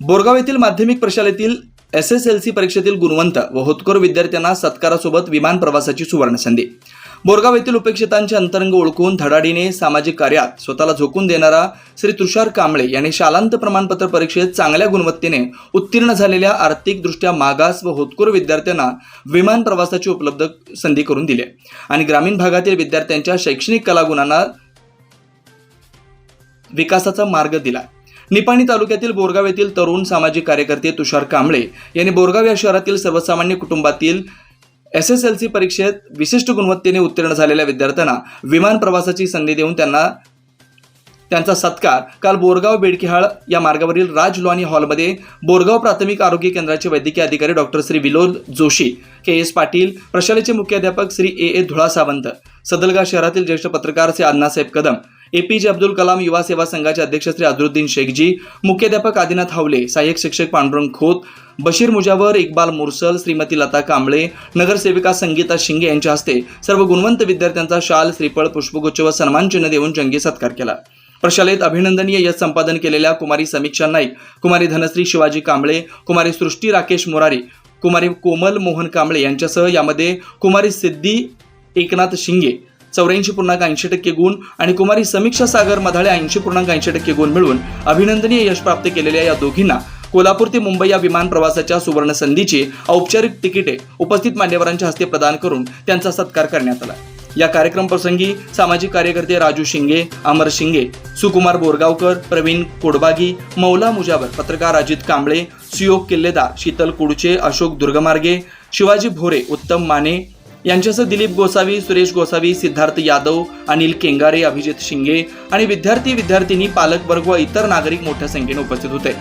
बोरगाव येथील माध्यमिक प्रशालेतील एस एस एल सी परीक्षेतील गुणवंत व होतकर विद्यार्थ्यांना सत्कारासोबत विमान प्रवासाची सुवर्ण संधी. बोरगाव येथील उपेक्षितांचे अंतरंग ओळखून धडाडीने सामाजिक कार्यात स्वतःला झोकून देणारा श्री तुषार कांबळे यांनी शालांत प्रमाणपत्र परीक्षेत चांगल्या गुणवत्तेने उत्तीर्ण झालेल्या आर्थिकदृष्ट्या मागास व होतकरू विद्यार्थ्यांना विमान प्रवासाची उपलब्ध संधी करून दिली आणि ग्रामीण भागातील विद्यार्थ्यांच्या शैक्षणिक कलागुणांना विकासाचा मार्ग दिला निपाणी तालुक्यातील बोरगाव येथील तरुण सामाजिक कार्यकर्ते तुषार कांबळे यांनी बोरगाव या शहरातील सर्वसामान्य कुटुंबातील एस एस एल सी परीक्षेत विशिष्ट गुणवत्तेने उत्तीर्ण झालेल्या विद्यार्थ्यांना विमान प्रवासाची संधी देऊन त्यांना त्यांचा सत्कार. काल बोरगाव बेडकिहाळ या मार्गावरील राज लॉनी हॉलमध्ये बोरगाव प्राथमिक आरोग्य केंद्राचे वैद्यकीय अधिकारी doctor Shri Vinod Joshi K S Patil प्रशालेचे मुख्याध्यापक श्री ए ए धुळा सावंत सदलगा शहरातील ज्येष्ठ पत्रकार श्री अण्णासाहेब कदम एपीजे अब्दुल कलाम युवा सेवा संघाचे अध्यक्ष श्री अदरुद्दीन शेखजी मुख्याध्यापक आदिनाथ हावले सहाय्यक शिक्षक पांडुरंग खोत बशीर मुजावर इक्बाल मुरसल श्रीमती लता कांबळे नगरसेविका संगीता शिंगे यांच्या हस्ते सर्व गुणवंत विद्यार्थ्यांचा शाल श्रीफळ पुष्पगुच्छ व सन्मानचिन्ह देऊन जंगी सत्कार केला. प्रशालेत अभिनंदनीय यश संपादन केलेल्या कुमारी समीक्षा नाईक कुमारी धनश्री शिवाजी कांबळे कुमारी सृष्टी राकेश मोरारी कुमारी कोमल मोहन कांबळे यांच्यासह यामध्ये कुमारी सिद्धी एकनाथ शिंगे चौऱ्याऐंशी पूर्णांक ऐंशी टक्के गुण आणि कुमारी समीक्षा सागर मधाळे ऐंशी पूर्णांक ऐंशी टक्के गुण मिळवून अभिनंदनीय यश प्राप्त केलेल्या या दोघींना कोल्हापूर ते मुंबई या विमान प्रवासाच्या सुवर्ण संधीची औपचारिक तिकिटे उपस्थित मान्यवरांच्या हस्ते प्रदान करून त्यांचा सत्कार करण्यात आला. या कार्यक्रम प्रसंगी सामाजिक कार्यकर्ते राजू शिंगे अमर शिंगे सुकुमार बोरगावकर प्रवीण कोडबागी मौला मुजावर पत्रकार अजित कांबळे सुयोग किल्लेदार शीतल कुडचे अशोक दुर्गमार्गे शिवाजी भोरे उत्तम माने यांच्यासह दिलीप गोसावी सुरेश गोसावी सिद्धार्थ यादव अनिल केंगारे अभिजित शिंगे आणि विद्यार्थी विद्यार्थिनी पालकवर्ग व इतर नागरिक मोठ्या संख्येने उपस्थित होते.